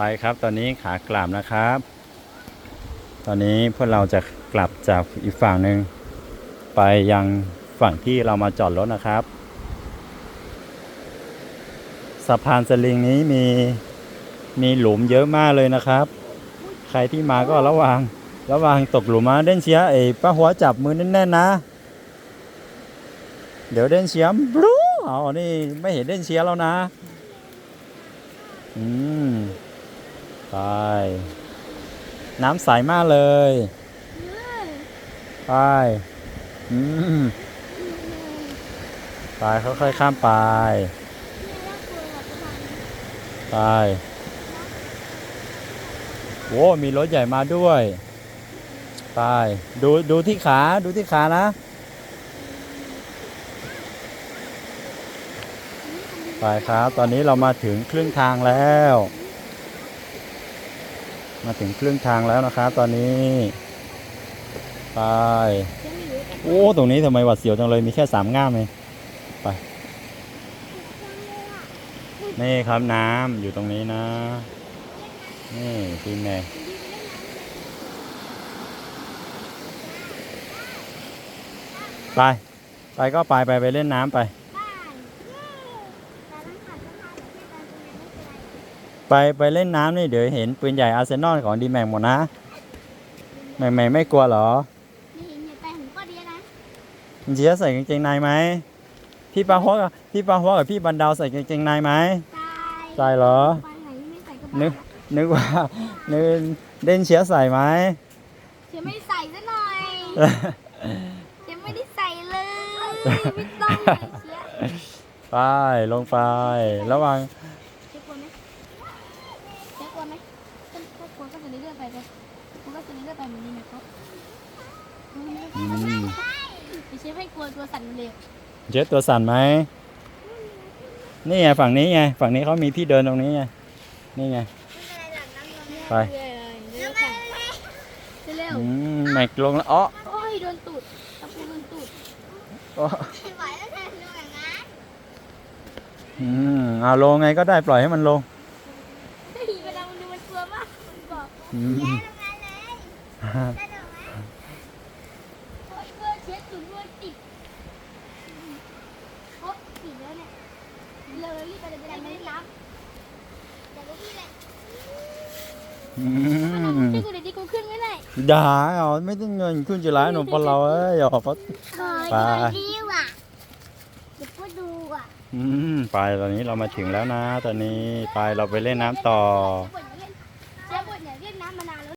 ไปครับตอนนี้ขากลับนะครับ ตอนนี้พวกเราจะกลับจากอีกฝั่งหนึ่งไปยังฝั่งที่เรามาจอดรถนะครับ สะพานสลิงนี้มีมีหลุมเยอะมากเลยนะครับ ใครที่มาก็ระวังระวังตกหลุมมาเด่นเชียไอ้ป้าหัวจับมือแน่นๆนะ เดี๋ยวเด่นเชียบลูเอนี่ไม่เห็นเด่นเชียแล้วนะ อืม ไป น้ำใสมากเลย ไป อืม ไปค่อยๆข้ามไป ไป โว้มีรถใหญ่มาด้วย ไป ดูดูที่ขา ดูที่ขานะ ไปครับ ตอนนี้เรามาถึงครึ่งทางแล้ว มาถึงครึ่งทางแล้วนะครับ ตอนนี้ไปโอ้ตรงนี้ทำไมหวัดเสียวจังเลยมีแค่สามง่ามเองไปนี่ครับน้ำอยู่ตรงนี้นะ นี่ทีมแม่ไป ไปก็ไปไปไปเล่นน้ำไป ไปไปเล่นน้ำนี่เดี๋ยวเห็นปืนใหญ่อาร์เซนอลของดีแม็กหมดนะแม็กแม็กไม่กลัวเหรอเจียใส่กางเกงในไหมพี่ปาฮวกับพี่ปาฮวกับพี่บันดาวใส่กางเกงในไหมใส่เหรอนึกนึกว่านึกเด่นเชียร์ใส่ไหมเชียร์ไม่ได้ใส่ซะหน่อยเชียร์ไม่ได้ใส่เลยไม่ต้องเลยเชียร์ไปลงไประวัง เชียร์กลัวไหมเชียร์กลัวไหม ก็ก็กลัวก็จะเลื่อนไปเลยกลัวก็จะเลื่อนไปเหมือนนี้นะครับอืมเชียร์ไม่กลัวตัวสั่นเร็วเชียร์ตัวสั่นไหมนี่ไงฝั่งนี้ไงฝั่งนี้เขามีที่เดินตรงนี้ไงนี่ไงไปเร็วค่ะเร็วอืมแม็กลงแล้วอ๋อโอ้ยโดนตูดตะปูโดนตูดอ๋ออืมเอาลงไงก็ได้ปล่อยให้มันลง ดตูดด้วยติดโอ๊ะติดแล้วเนี่ยเร็วๆรีบไปเลยจะได้ไม่ได้น้ำเดี๋ยวพี่เลยอืมช่วยกูเดี๋ยวดีกูขึ้นไม่ได้อย่าเอาไม่ต้องเงินขึ้นจะร้ายหนุ่มปนเราเอ้ยอย่าเพราไปดีว่ะเดี๋ยวพูดดูอะไปตอนนี้เรามาถึงแล้วนะ ตอนนี้ไปเราไปเล่นน้ำต่อ เจ๊บ่นอย่าเนี่ยเรียกน้ำมานาว